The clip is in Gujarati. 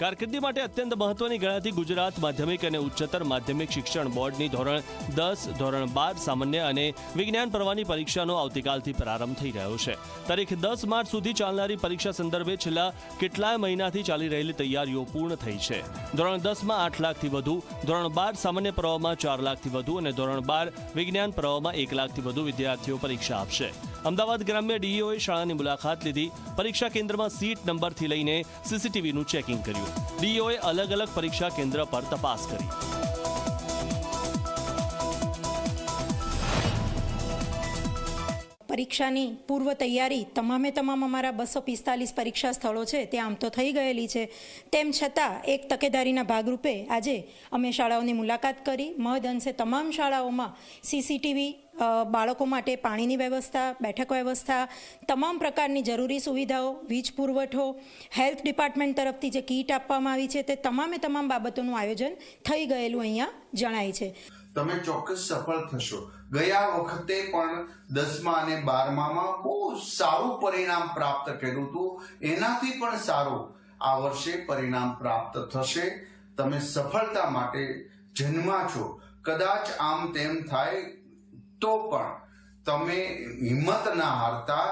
કારકિર્દી માટે અત્યંત મહત્વની ગણાતી ગુજરાત માધ્યમિક અને ઉચ્ચતર માધ્યમિક શિક્ષણ બોર્ડની ધોરણ દસ, ધોરણ બાર સામાન્ય અને વિજ્ઞાન પ્રવાહની પરીક્ષાનો આવતીકાલથી પ્રારંભ થઈ રહ્યો છે. તારીખ દસ માર્ચ સુધી ચાલનારી પરીક્ષા સંદર્ભે છેલ્લા કેટલાય મહિનાથી ચાલી રહેલી તૈયારીઓ પૂર્ણ થઈ છે. ધોરણ દસમાં આઠ લાખથી વધુ, ધોરણ બાર સામાન્ય પ્રવાહમાં ચાર લાખથી વધુ અને ધોરણ બાર વિજ્ઞાન પ્રવાહમાં એક લાખથી વધુ વિદ્યાર્થીઓ પરીક્ષા આપશે. અમદાવાદ ગ્રામ્ય ડીઈઓએ શાળાની મુલાકાત લીધી. પરીક્ષા કેન્દ્રમાં સીટ નંબરથી લઈને સીસીટીવીનું ચેકિંગ કર્યું. ડીઈઓએ અલગ અલગ પરીક્ષા કેન્દ્ર પર તપાસ કરી. પરીક્ષાની પૂર્વ તૈયારી તમામે તમામ અમારા બસો પિસ્તાલીસ પરીક્ષા સ્થળો છે, તે આમ તો થઈ ગયેલી છે. તેમ છતાં, એક તકેદારીના ભાગરૂપે આજે અમે શાળાઓની મુલાકાત કરી. મહદઅંશે તમામ શાળાઓમાં સીસીટીવી બાળકો માટે પાણીની વ્યવસ્થા, બેઠક વ્યવસ્થા, તમામ પ્રકારની જરૂરી સુવિધાઓ, વીજ પુરવઠો, હેલ્થ ડિપાર્ટમેન્ટ તરફથી જે કીટ આપવામાં આવી છે, તે તમામે તમામ બાબતોનું આયોજન થઈ ગયેલું અહીંયા જણાય છે. તમે ચોક્કસ સફળ થશો. ગયા વખતે પણ દસમા અને બારમામાં બહુ સારું પરિણામ પ્રાપ્ત કર્યું હતું. એનાથી પણ સારું આ વર્ષે પરિણામ પ્રાપ્ત થશે. તમે સફળતા માટે જન્મા છો. કદાચ આમ તેમ થાય તો પણ તમે હિંમત ના હારતા